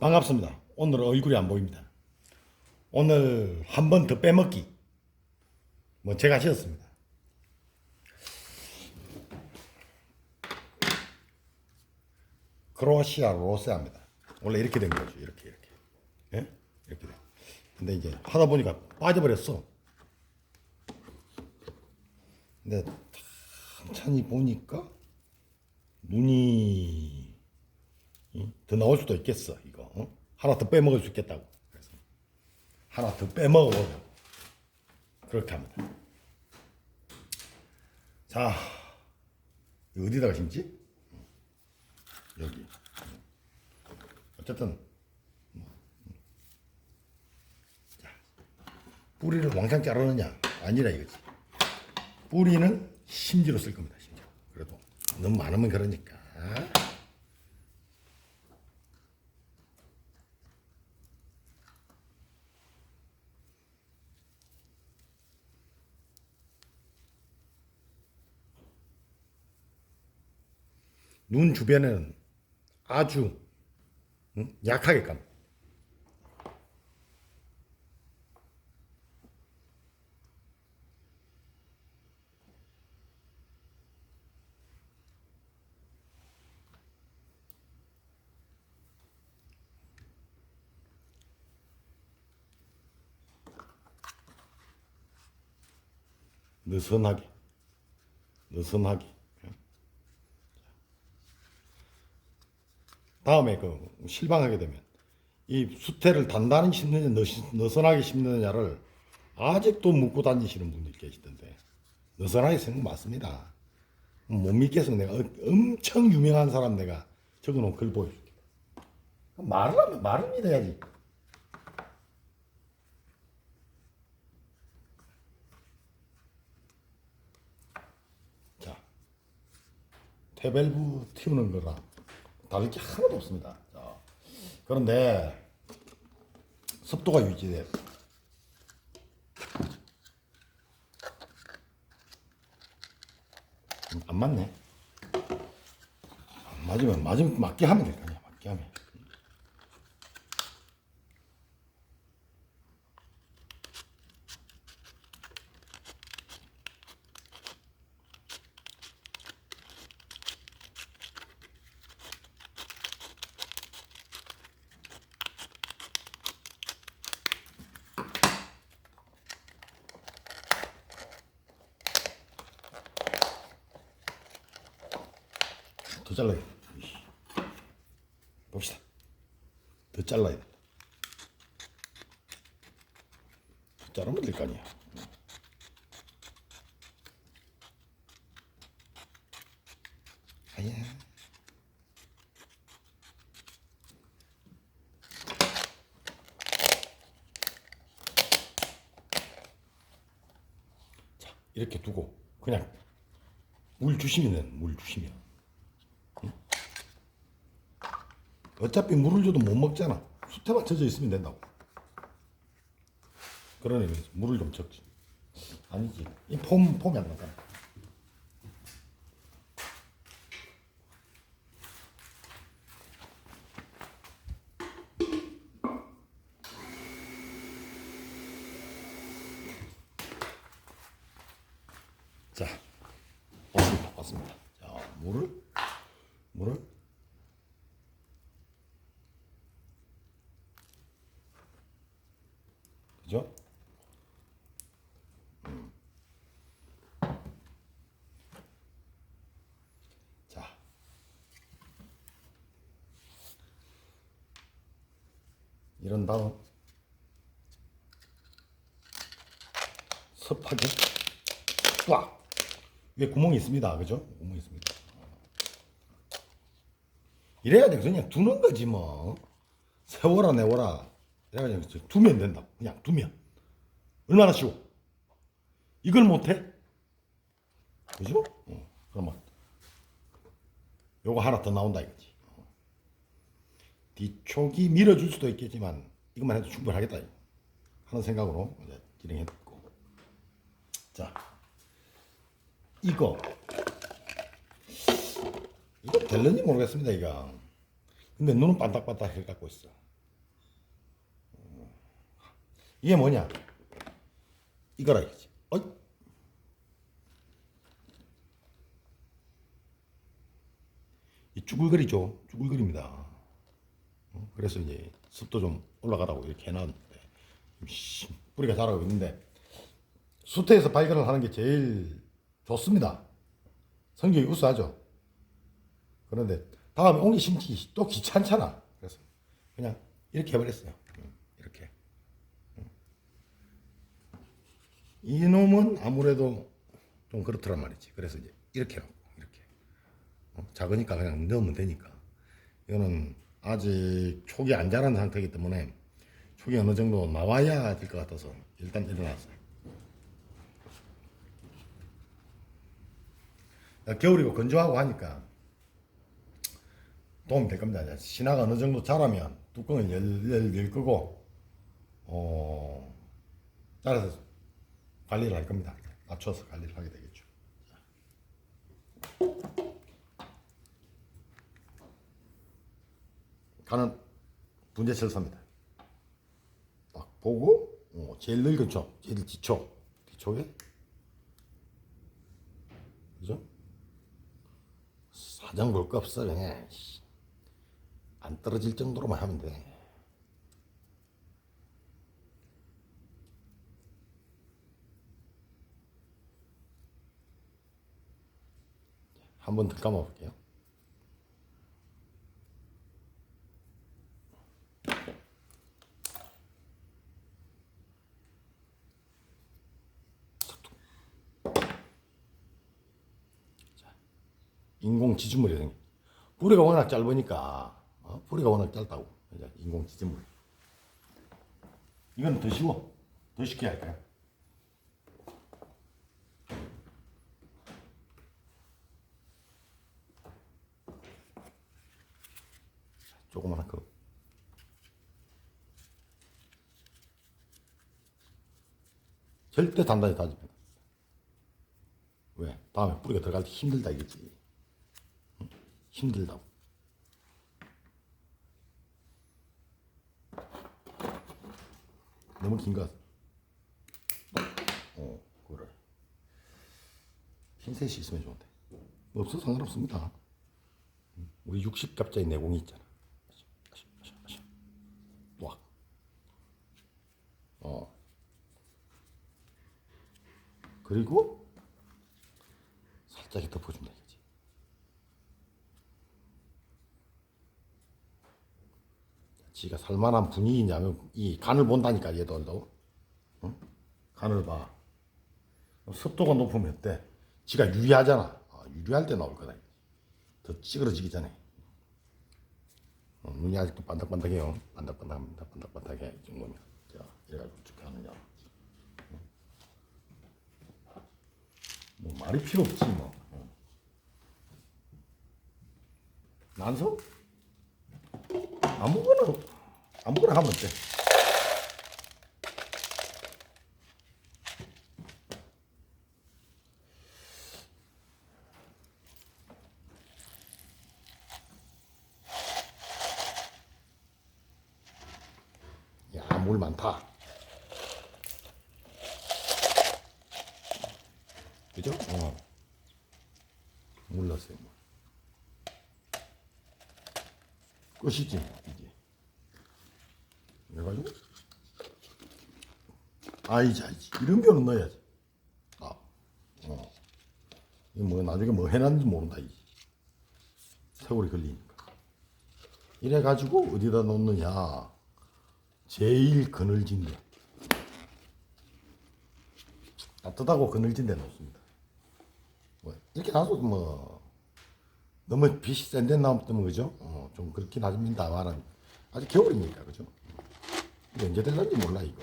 반갑습니다. 오늘 얼굴이 안 보입니다. 오늘 한 번 더 빼먹기. 뭐 제가 지었습니다. 크로아시아 로세아입니다. 원래 이렇게 된 거죠. 이렇게 이렇게. 예? 이렇게 돼. 근데 이제 하다 보니까 빠져버렸어. 근데 천천히 보니까 눈이 응? 더 나올 수도 있겠어 이거 어? 하나 더 빼먹을 수 있겠다고. 그래서 하나 더 빼먹어보자고 그렇게 합니다. 자 어디다가 심지? 여기. 어쨌든 자, 뿌리를 왕창 자르느냐? 아니라 이거지. 뿌리는 심지로 쓸 겁니다 심지로. 그래도 너무 많으면 그러니까 눈 주변에는 아주 응? 약하게 감. 느슨하게, 느슨하게. 다음에 그 실방하게 되면 이 수태를 단단히 심느냐 느슨하게 심느냐를 아직도 묻고 다니시는 분들 계시던데 느슨하게 생각 맞습니다. 못 믿겠어 내가 어- 엄청 유명한 사람 내가 적어놓은 글 보여줄게. 말을 하면 말을 믿어야지. 자, 테벨브 튀우는 거랑 다를 게 하나도 없습니다. 자, 그런데 습도가 유지돼. 음, 안 맞네. 안 맞으면 맞으면 맞게 하면 될 거 아니야. 맞게 하면. 더 잘라야 돼. 봅시다. 더 잘라야 돼. 더 자르면 될 거 아니야. 아야. 자, 이렇게 두고 그냥 물 주시면 돼, 물 주시면. 어차피 물을 줘도 못 먹잖아. 수태만 젖어 있으면 된다고. 그런 의미에서 물을 좀 적지. 아니지. 이 폼, 폼이 안 나잖아. 자, 왔습니다. 왔습니다. 자, 물을, 물을 그죠? 음. 자. 이런 다음 섭하게 꽉 위에 구멍이 있습니다. 그죠? 구멍이 있습니다. 이래야 돼. 그냥 두는 거지 뭐. 세워라 내워라. 내가 그냥 두면 된다. 그냥 두면. 얼마나 쉬워. 이걸 못해? 그죠? 어, 그러면 요거 하나 더 나온다 이거지. 어. 뒤쪽이 밀어줄 수도 있겠지만 이것만 해도 충분하겠다 이거. 하는 생각으로 이제 진행했고. 자, 이거 이거 될는지 모르겠습니다 이거. 근데 눈은 반딱반딱 해 갖고 있어. 이게 뭐냐? 이거라 이거지. 어이. 이 쭈글거리죠. 쭈글거립니다. 어, 그래서 이제 습도 좀 올라가라고 이렇게 해놨는데 씨, 뿌리가 자라고 있는데 수태에서 발견을 하는 게 제일 좋습니다. 성격이 우수하죠. 그런데 다음에 옮기 심기 또 귀찮잖아. 그래서 그냥 이렇게 해버렸어요. 음, 이렇게. 음. 이놈은 아무래도 좀 그렇더란 말이지. 그래서 이제 이렇게 하고 이렇게. 어, 작으니까 그냥 넣으면 되니까. 이거는 아직 촉이 안 자란 상태이기 때문에 촉이 어느 정도 나와야 될 것 같아서 일단 일어났어요. 겨울이고 건조하고 하니까 도움이 될 겁니다. 신화가 어느 정도 자라면 뚜껑을 열, 열, 열 끄고, 어, 따라서 관리를 할 겁니다. 맞춰서 관리를 하게 되겠죠. 간은 분재 철사입니다. 딱 보고, 어, 제일 늙은 쪽, 제일 뒤쪽, 뒤쪽에, 그죠? 사정 볼 거 없어, 그냥. 씨. 안 떨어질 정도로만 하면 돼. 한번 더 감아 볼게요. 인공 지주물이 생겨. 뿌리가 워낙 짧으니까 어? 뿌리가 워낙 짧다고 인공 지주물. 이건 더 쉬워. 더 쉽게 할까요? 조그만한 거. 절대 단단히 돼. 왜? 다음에 뿌리가 들어갈 때 힘들다 이거지. 응? 힘들다고. 너무 긴 것. 어, 그래. 핀셋이 있으면 좋은데. 뭐 없어도 상관없습니다. 응? 우리 60갑자기 내공이 있잖아. 아시, 아시, 아시, 아시. 와. 어. 그리고 살짝 덮어준다 이거지. 지가 살만한 분위기냐면 이 간을 본다니까 얘들도 응? 간을 봐 습도가 높으면 어때? 지가 유리하잖아 아, 유리할 때 나올 거다 더 찌그러지기 전에 어, 눈이 아직도 반짝반짝해요 반짝반짝합니다 반짝반짝해 이 정도면 자 이래가지고 어떻게 하느냐 응? 뭐 말이 필요 없지 뭐 응. 난소? 아무거나 아무거나 하면 돼. 야, 물 많다. 그죠? 어. 물 넣었어요. 물. 끝이지 이게 그래가지고 아이지 아이지 이런 거는 넣어야지 아, 어. 이거 뭐 나중에 뭐 해놨는지 모른다 이 세월이 걸리니까 이래가지고 어디다 놓느냐 제일 그늘진 데 따뜻하고 그늘진 데 놓습니다 뭐 이렇게 놔둬도 뭐 너무 빛이 센데 나오면 그죠? 어, 좀 그렇긴 하십니다만 아직 겨울이니까 그죠? 언제 될런지 몰라 이거.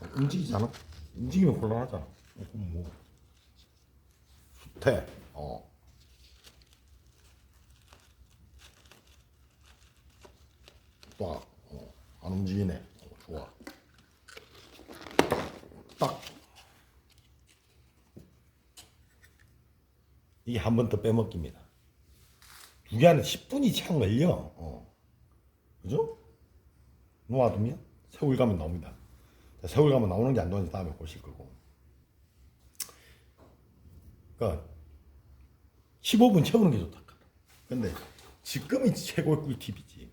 어, 움직이잖아. 움직이면 곤란하잖아. 어, 뭐 수태. 어. 딱. 어. 안 움직이네. 어, 좋아. 딱. 이게 한 번 더 빼먹깁니다. 두개 하는 10분이 채안 걸려. 어. 그죠? 놓아두면 세월 가면 나옵니다. 자, 세월 가면 나오는 게 안 나오는지 다음에 보실 거고. 그러니까 15분 채우는 게 좋다. 근데 지금이 최고의 꿀팁이지.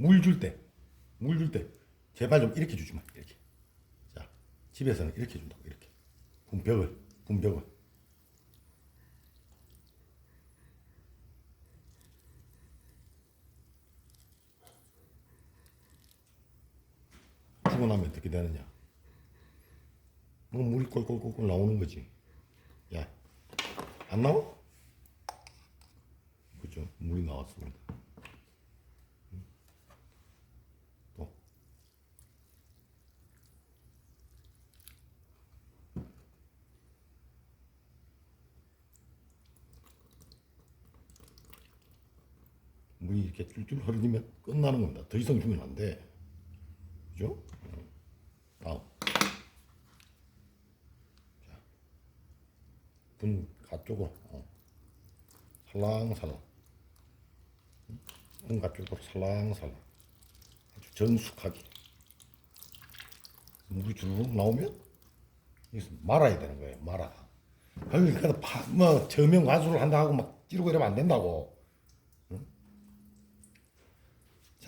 물 줄 때, 물 줄 때 제발 좀 이렇게 주지 마. 이렇게. 자, 집에서는 이렇게 준다고 이렇게. 분벽을, 분벽을. 주고 나면 어떻게 되느냐? 뭐 물이 꼴꼴꼴꼴 나오는 거지. 야, 안 나와? 그죠? 물이 나왔습니다. 음. 또. 쫄쫄 흐르면 끝나는 겁니다. 더 이상 주면 안 돼. 그죠? 음. 다음. 자, 분 가쪽으로 어. 살랑살랑. 음, 분 가쪽으로 살랑살랑. 아주 전숙하게. 물이 주르륵 나오면 여기서 말아야 되는 거예요. 말아. 그러니까 파, 뭐 저명 가수를 한다 하고 막 찌르고 이러면 안 된다고. 응?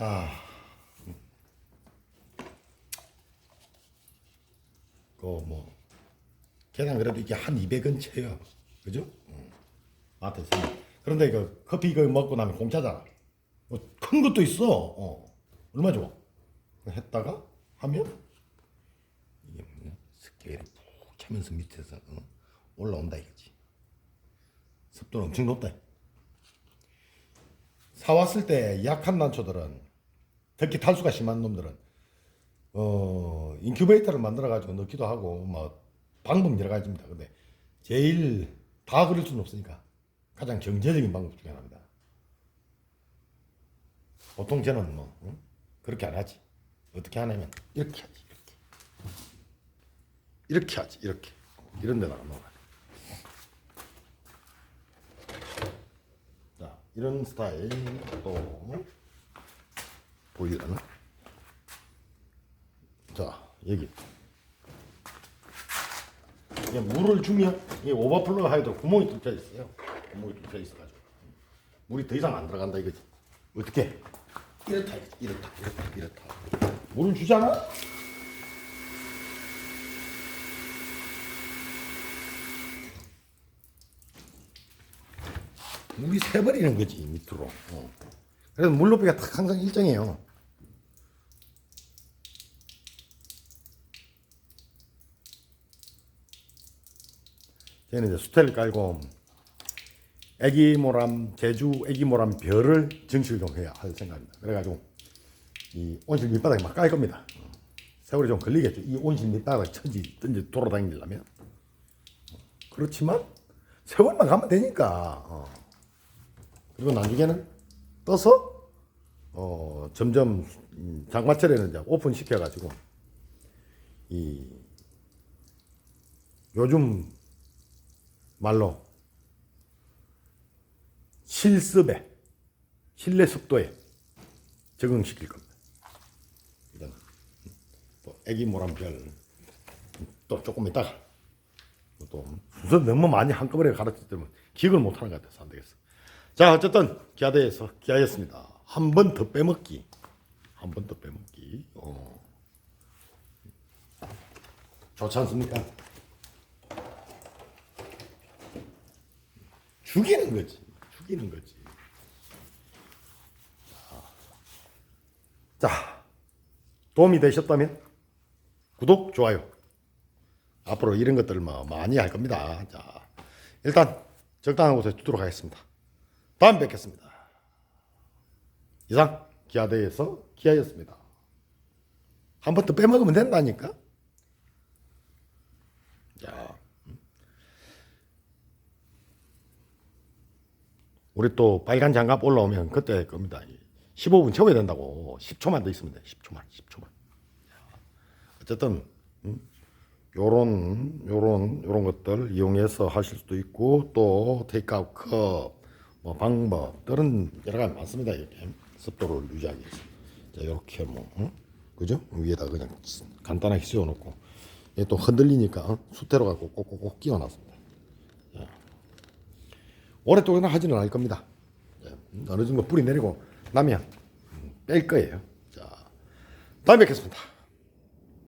자. 그뭐 계란 그래도 이게 한 200원 채요. 그죠? 응. 마트에서. 그런데 그 커피 그 먹고 나면 공짜잖아. 뭐 큰 것도 있어. 어. 얼마 좋아. 했다가 하면 이게 뭐냐? 스케일이 푹 차면서 밑에서 어? 올라온다 이거지. 습도는 엄청 높다. 사왔을 때 약한 난초들은 특히 탈수가 심한 놈들은 어 인큐베이터를 만들어 가지고 넣기도 하고 뭐 방법 여러 가지입니다. 근데 제일 다 그럴 수는 없으니까 가장 경제적인 방법 중에 하나입니다. 보통 저는 뭐 응? 그렇게 안 하지. 어떻게 하냐면 이렇게 하지. 이렇게 이렇게 하지. 이렇게 이런 데다가 넣어. 자 이런 스타일 또 보이려나? 자 여기 이게 물을 주면 이 오버플로 하이드로 구멍이 뚫려 있어요. 구멍이 뚫려 있어가지고 물이 더 이상 안 들어간다 이거지. 어떻게? 이렇다 이렇다 이렇다 이렇다. 물을 주잖아. 물이 새버리는 거지 밑으로. 어. 그래서 물 높이가 딱 항상 일정해요. 저는 이제 수태를 깔고 애기 모람 제주 애기 모람 별을 정식을 좀 해야 할 생각입니다. 그래가지고 이 온실 밑바닥에 막 깔 겁니다. 세월이 좀 걸리겠죠. 이 온실 밑바닥 천지 던지 돌아다니려면 그렇지만 세월만 가면 되니까. 어. 그리고 나중에는 떠서 어 점점 음, 장마철에는 이제 오픈 시켜가지고 이 요즘 말로 실습에 실내 습도에 적응시킬 겁니다. 이건 또 애기 모람별 또 조금 있다가 또 순서 너무 많이 한꺼번에 때문에 기억을 못하는 것 같아서 안 되겠어. 자 어쨌든 기아대에서 기아였습니다. 한 번 더 빼먹기, 한 번 더 빼먹기. 어. 좋지 않습니까? 죽이는 거지. 죽이는 거지. 자, 도움이 되셨다면 구독, 좋아요. 앞으로 이런 것들을 뭐 많이 할 겁니다. 자, 일단 적당한 곳에 두도록 하겠습니다. 다음 뵙겠습니다. 이상 기아대에서 기아였습니다. 한 번 더 빼먹으면 된다니까. 자, 우리 또 빨간 장갑 올라오면 그때 할 겁니다. 15분 채워야 된다고. 10초만 더 있으면 돼. 10초만, 10초만. 어쨌든 음, 요런 요런 요런 것들 이용해서 하실 수도 있고 또 테이크아웃 컵, 뭐 방법 들은 여러 가지 많습니다. 이렇게 습도를 유지하기 위해서. 자, 이렇게 뭐, 응? 그죠? 위에다 그냥 간단하게 씌워놓고, 얘또 흔들리니까 어? 수태로 갖고 꼭꼭꼭 끼워놨습니다. 자, 오랫동안 하지는 않을 겁니다. 자, 어느 정도 뿌리 내리고 나면 음, 뺄 거예요. 자, 다음에 뵙겠습니다.